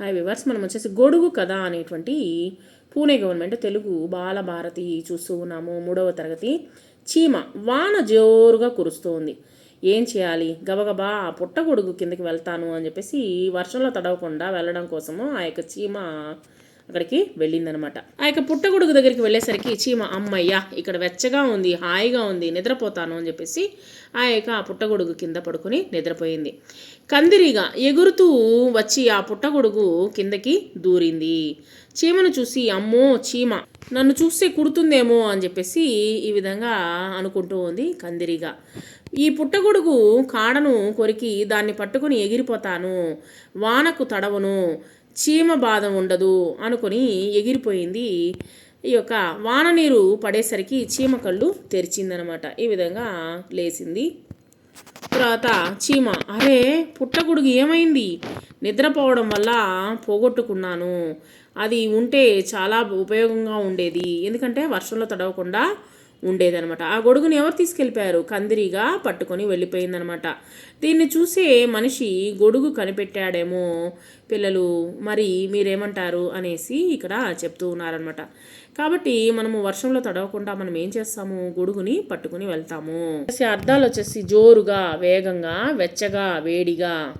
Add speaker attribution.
Speaker 1: Hi viewers మనం వచ్చేసి గొడుగు కథ అనేటువంటి పూణే గవర్నమెంట్ తెలుగు బాలభారతి చూస్తూ ఉన్నాము. మూడవ తరగతి చీమ వాన జోరుగా కురుస్తోంది. ఏం చేయాలి? గబగబా పుట్ట పుట్టగొడుగు కిందకి వెళ్తాను అని చెప్పేసి వర్షంలో తడవకుండా వెళ్ళడం కోసము ఆ యొక్క చీమ అక్కడికి వెళ్ళిందనమాట. ఆ యొక్క పుట్టగొడుగు దగ్గరికి వెళ్ళేసరికి చీమ అమ్మయ్య ఇక్కడ వెచ్చగా ఉంది హాయిగా ఉంది నిద్రపోతాను అని చెప్పేసి ఆ యొక్క ఆ పుట్టగొడుగు కింద పడుకొని నిద్రపోయింది. కందిరిగా ఎగురుతూ వచ్చి ఆ పుట్టగొడుగు కిందకి దూరింది. చీమను చూసి అమ్మో చీమ నన్ను చూస్తే కుడుతుందేమో అని చెప్పేసి ఈ విధంగా అనుకుంటూ ఉంది కందిరిగా. ఈ పుట్టగొడుగు కాడను కొరికి దాన్ని పట్టుకొని ఎగిరిపోతాను వానకు తడవను చీమ బాధ ఉండదు అనుకొని ఎగిరిపోయింది. ఈ యొక్క వాన నీరు పడేసరికి చీమ కళ్ళు తెరిచిందనమాట. ఈ విధంగా లేచింది. తర్వాత చీమ అరే పుట్టగొడుగు ఏమైంది? నిద్రపోవడం వల్ల పోగొట్టుకున్నాను. అది ఉంటే చాలా ఉపయోగంగా ఉండేది. ఎందుకంటే వర్షంలో తడవకుండా ఉండేదనమాట ఆ గొడుగుని ఎవరు తీసుకెళ్ళిపోయారు? కందిరిగా పట్టుకొని వెళ్ళిపోయిందనమాట దీన్ని చూసే మనిషి గొడుగు కనిపెట్టాడేమో పిల్లలు మరి మీరేమంటారు? అనేసి ఇక్కడ చెప్తూ ఉన్నారనమాట కాబట్టి మనము వర్షంలో తడవకుండా మనం ఏం చేస్తాము? గొడుగుని పట్టుకుని వెళ్తాము. అర్థాలు వచ్చేసి జోరుగా వేగంగా వెచ్చగా వేడిగా.